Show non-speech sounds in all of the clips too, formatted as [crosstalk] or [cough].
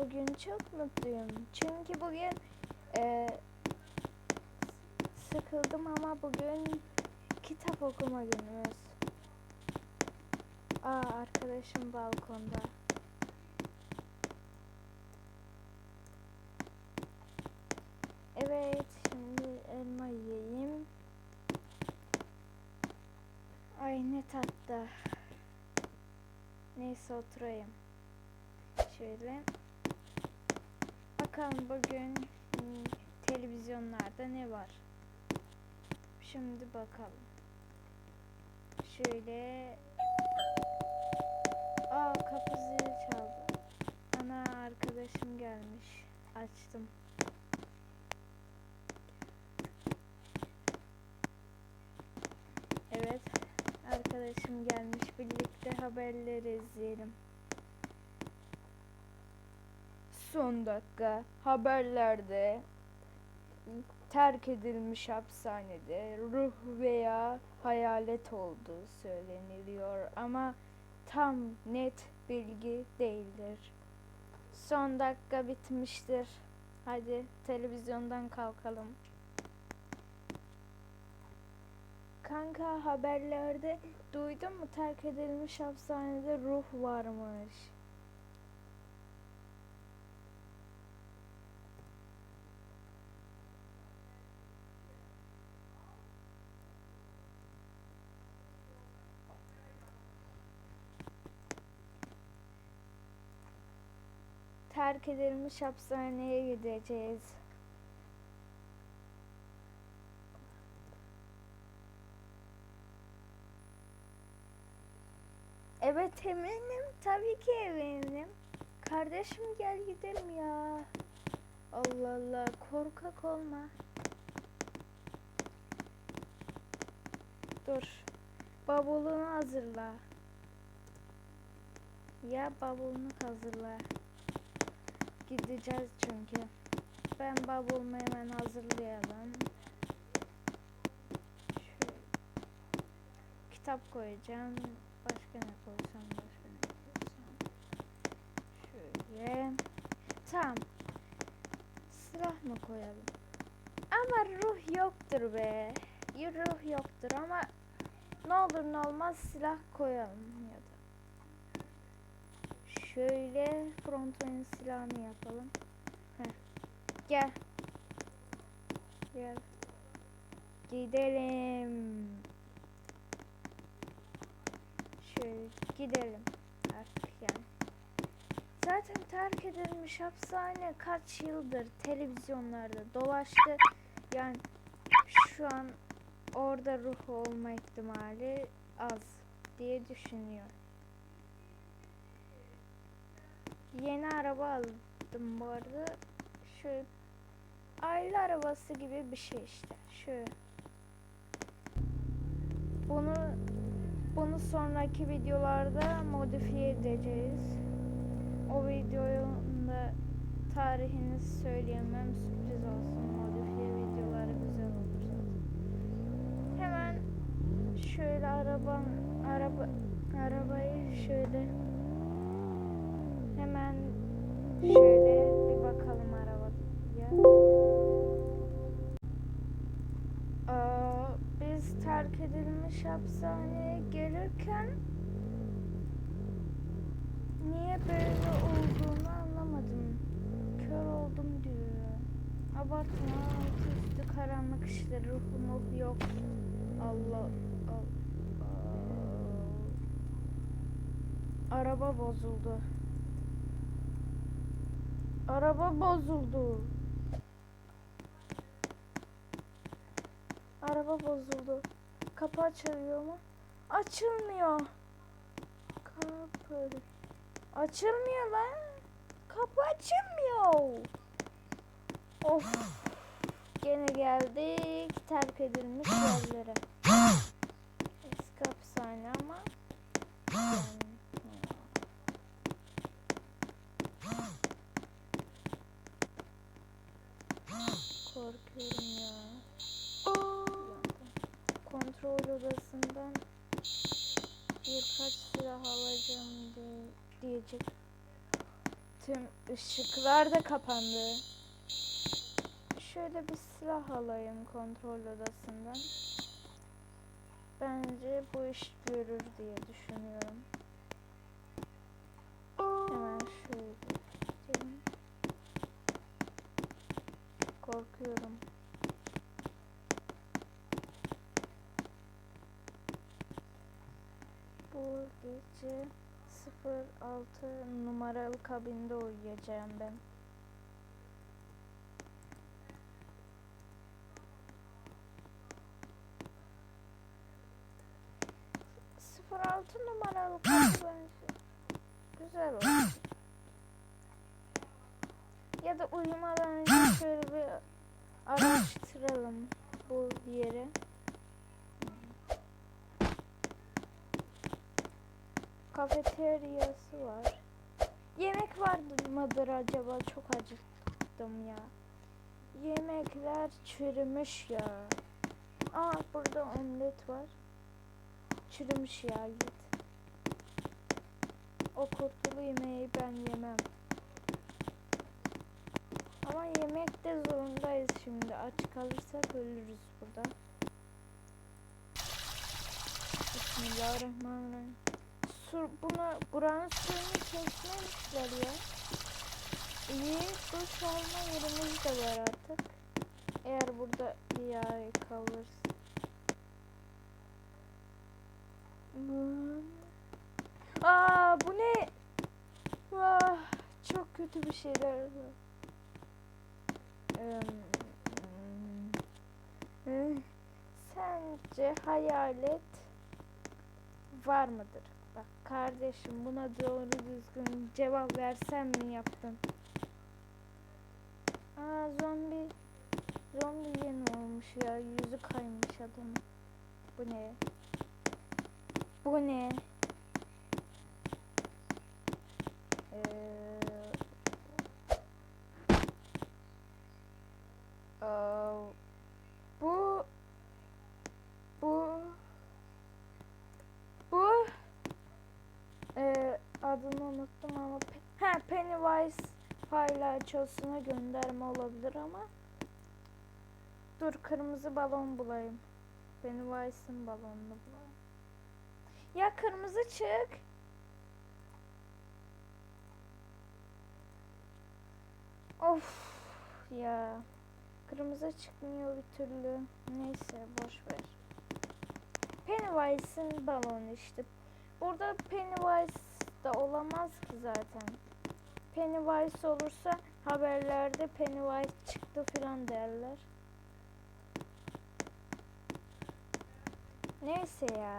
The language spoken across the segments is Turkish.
Bugün çok mutluyum. Çünkü bugün e, sıkıldım ama bugün kitap okuma günümüz. Aa arkadaşım balkonda. Evet şimdi elma yiyeyim. Ay ne tatlı. Neyse oturayım. Şöyle. Bakalım bugün hmm, televizyonlarda ne var? Şimdi bakalım. Şöyle. Aa kapı zili çaldı. Ana arkadaşım gelmiş. Açtım. Evet. Arkadaşım gelmiş. Birlikte haberleri izleyelim. Son dakika haberlerde terk edilmiş hapishanede ruh veya hayalet olduğu söyleniliyor ama tam net bilgi değildir. Son dakika bitmiştir. Hadi televizyondan kalkalım. Kanka haberlerde duydun mu terk edilmiş hapishanede ruh varmış. Terk edilmiş hapishaneye gideceğiz. Evet eminim. Tabii ki eminim. Kardeşim gel gidelim ya. Allah Allah korkak olma. Dur. Bavulunu hazırla. Ya bavulunu hazırla. Gideceğiz çünkü. Ben bavulumu hemen hazırlayalım. Şöyle. Kitap koyacağım. Başka ne koysam başka ne koysam. Şöyle. Tamam. Silah mı koyalım? Ama ruh yoktur be. Ruh yoktur ama ne olur ne olmaz silah koyalım ya da. Şöyle frontman'ın silahını yapalım. Heh. Gel. Gel. Gidelim. Şöyle gidelim artık yani. Zaten terk edilmiş hapishane kaç yıldır televizyonlarda dolaştı. Yani şu an orada ruh olma ihtimali az diye düşünüyor. Yeni araba aldım bu arada. Şöyle aile arabası gibi bir şey işte. Şöyle. Bunu bunu sonraki videolarda modifiye edeceğiz. O videonun da tarihini söyleyemem sürpriz olsun. Modifiye videoları güzel olur zaten. Hemen şöyle araba araba arabayı şöyle edilmiş hapishaneye gelirken niye böyle olduğunu anlamadım. Kör oldum diyor. Abartma altı üstü karanlık işte ruhu muh yok. Allah Allah. Araba bozuldu. Araba bozuldu. Araba bozuldu. Kapı açılıyor mu? Açılmıyor. Kapı. Açılmıyor lan. Kapı açılmıyor. Of. Gene geldik terk edilmiş yerlere. Eski hapishane ama. Korkuyorum ya. Kontrol odasından birkaç silah alacağım diye, diyecek. Tüm ışıklar da kapandı. Şöyle bir silah alayım kontrol odasından. Bence bu iş görür diye düşünüyorum. Hemen şöyle. Korkuyorum. Bu gece 06 numaralı kabinde uyuyacağım ben. Sıfır altı numaralı kabin [laughs] güzel olur. Ya da uyumadan önce şöyle bir araştıralım bu yeri. Kafeteryası var. Yemek var mıdır acaba? Çok acıktım ya. Yemekler çürümüş ya. Aa burada omlet var. Çürümüş ya git. O kurtulu yemeği ben yemem. Ama yemek de zorundayız şimdi. Aç kalırsak ölürüz burada. Bismillahirrahmanirrahim. Su, buna, buranın suyunu kesmemişler ya. İyi duş alma yerimiz de var artık. Eğer burada bir ay kalırsa. Aa bu ne? Ah, çok kötü bir şeyler. Em, hmm. Sence hayalet var mıdır? Bak kardeşim buna doğru düzgün cevap versem mi yaptın? Aa zombi zombi yeni olmuş ya yüzü kaymış adamın. Bu ne? Bu ne? Ee, aa, bu bu bu ee, adını unuttum ama ha Pennywise palyaçosuna gönderme olabilir ama dur kırmızı balon bulayım. Pennywise'ın balonunu bulayım. Ya kırmızı çık. Of ya. Kırmızı çıkmıyor bir türlü. Neyse boş ver. Pennywise'ın balonu işte. Burada Pennywise da olamaz ki zaten. Pennywise olursa haberlerde Pennywise çıktı filan derler. Neyse ya.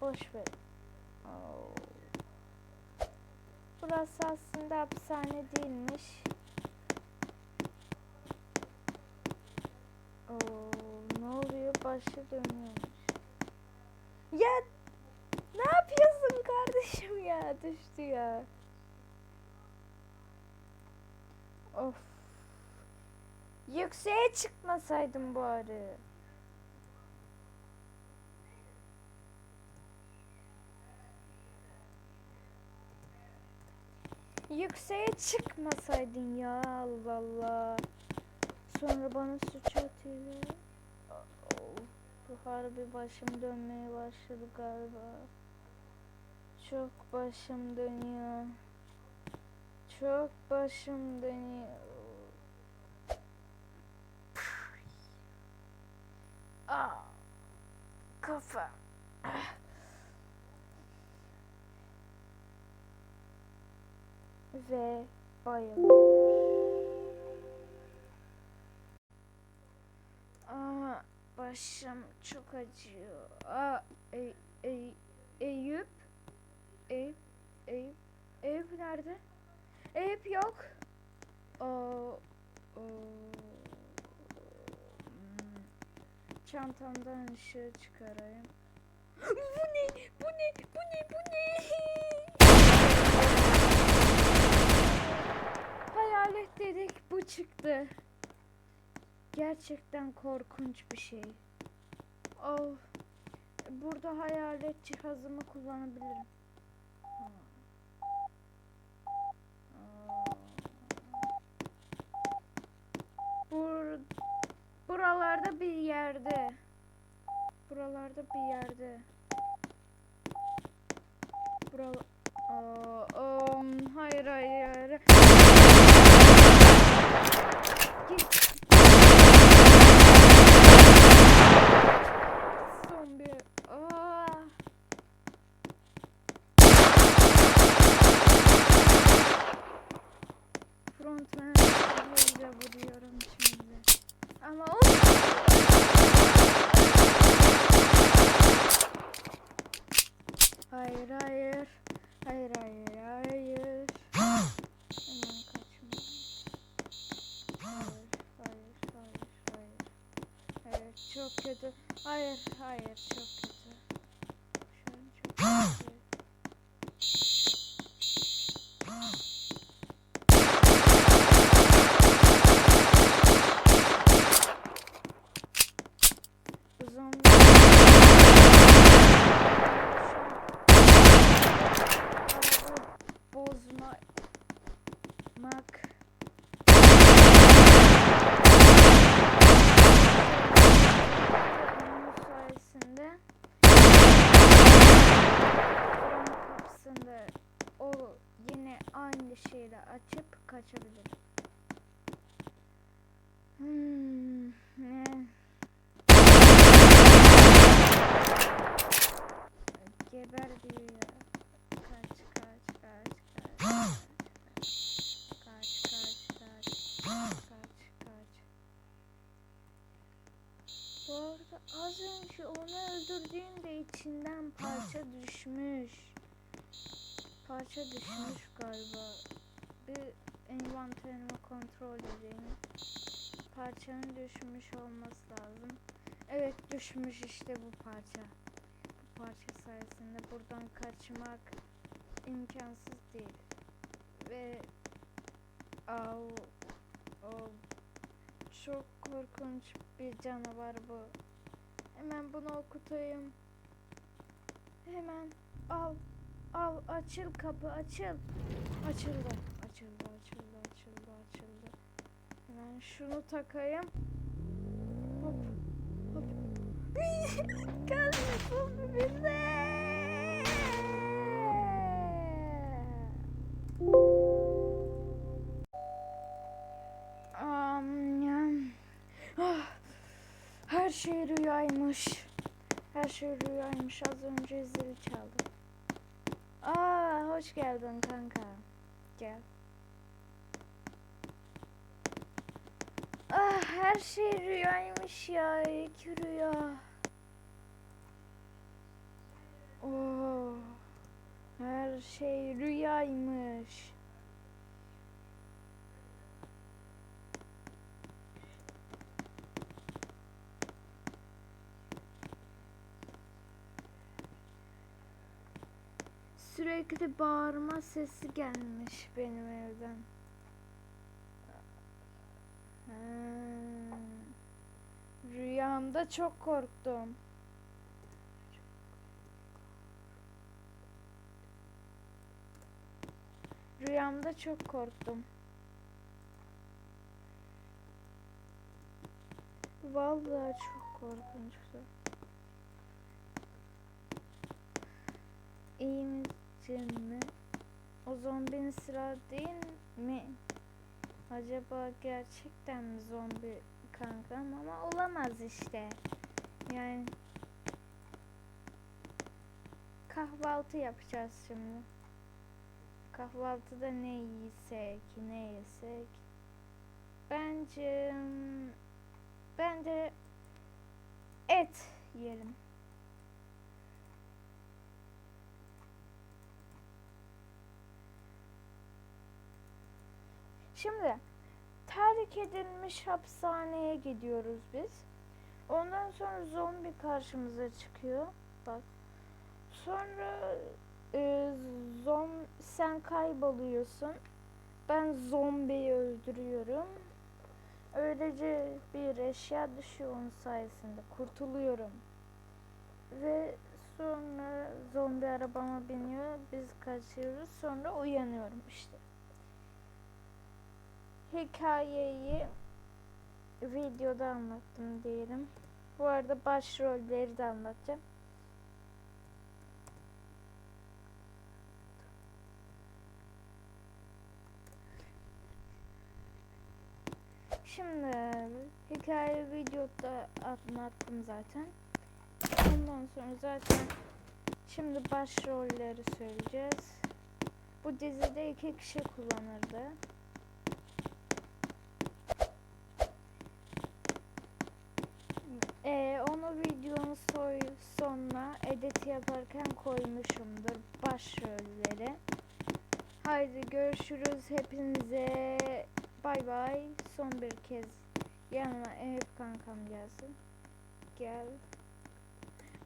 Boş ver. Oo. Burası aslında hapishane değilmiş. Oo, ne oluyor? Başı dönüyormuş. Ya kardeşim ya? Düştü ya. Of. Yükseğe çıkmasaydım bari. Yükseğe çıkmasaydın ya Allah Allah. Sonra bana suç atıyor. Of, bu harbi başım dönmeye başladı galiba. Çok başım dönüyor. Çok başım dönüyor. Aa, kafa. Ve bayılıyor. Aa, başım çok acıyor. Aa, Ey- Ey- Eyüp? Eyüp? Eyüp? Eyüp nerede? Eyüp yok. Aa, aa, hmm. Çantamdan ışığı çıkarayım. [gasps] bu ne? Bu ne? Bu ne? Bu ne? [laughs] Hayalet dedik bu çıktı. Gerçekten korkunç bir şey. Oh. Burada hayalet cihazımı kullanabilirim. Bur buralarda bir yerde. Buralarda bir yerde. Buralarda Hayır hayır çok kötü. Şu an çok kötü. Zombi. Araba bozmak. Onun sayesinde buranın kapısında o yine aynı şeyle açıp kaçabilir. Hmm, ne? Geber diyor ya. Kaç kaç kaç kaç. Kaç kaç kaç. Kaç. Bu arada az önce onu öldürdüğümde içinden parça düşmüş. Parça düşmüş galiba. Bir envanterimi kontrol edeyim. Parçanın düşmüş olması lazım. Evet düşmüş işte bu parça. Bu parça sayesinde buradan kaçmak imkansız değil. Ve au, au, çok korkunç bir canavar bu. Hemen bunu okutayım. Hemen al. Al açıl kapı açıl. Açıldı. Açıldı açıldı açıldı açıldı. Hemen şunu takayım. Hop. Hop. [laughs] Kalmasın bize. Her şey rüyaymış. Her şey rüyaymış. Az önce zil çaldı. Aa, hoş geldin kanka. Gel. Ah, her şey rüyaymış ya. İki rüya. Oo, her şey rüyaymış. Sürekli bağırma sesi gelmiş benim evden. Rüyamda çok korktum. Rüyamda çok korktum. Vallahi çok korkunçtu. İyi misin mi? O zombinin sıra değil mi? Acaba gerçekten mi zombi kankam ama olamaz işte. Yani kahvaltı yapacağız şimdi. Kahvaltıda ne yesek, ne yesek? Bence bence et yiyelim. Şimdi terk edilmiş hapishaneye gidiyoruz biz. Ondan sonra zombi karşımıza çıkıyor. Bak. Sonra e, zom sen kayboluyorsun. Ben zombiyi öldürüyorum. Öylece bir eşya düşüyor onun sayesinde. Kurtuluyorum. Ve sonra zombi arabama biniyor. Biz kaçıyoruz. Sonra uyanıyorum işte hikayeyi videoda anlattım diyelim. Bu arada başrolleri de anlatacağım. Şimdi hikaye videoda anlattım zaten. Ondan sonra zaten şimdi başrolleri söyleyeceğiz. Bu dizide iki kişi kullanırdı. Yaparken koymuşumdur başrolleri. Haydi görüşürüz hepinize. Bay bay. Son bir kez yanıma Eyüp kankam gelsin. Gel.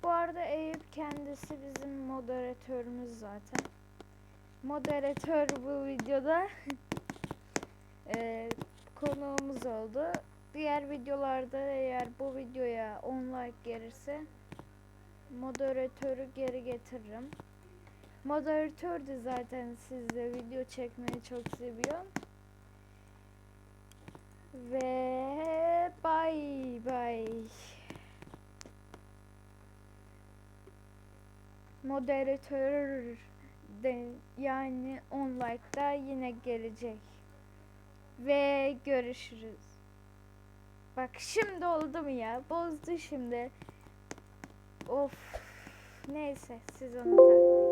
Bu arada Eyüp kendisi bizim moderatörümüz zaten. Moderatör bu videoda eee, [laughs] konuğumuz oldu. Diğer videolarda eğer bu videoya 10 like gelirse moderatörü geri getiririm. Moderatör de zaten sizle video çekmeyi çok seviyor. Ve bay bay. Moderatör de yani 10 like'da yine gelecek. Ve görüşürüz. Bak şimdi oldu mu ya? Bozdu şimdi. Of. Neyse siz onu takmayın.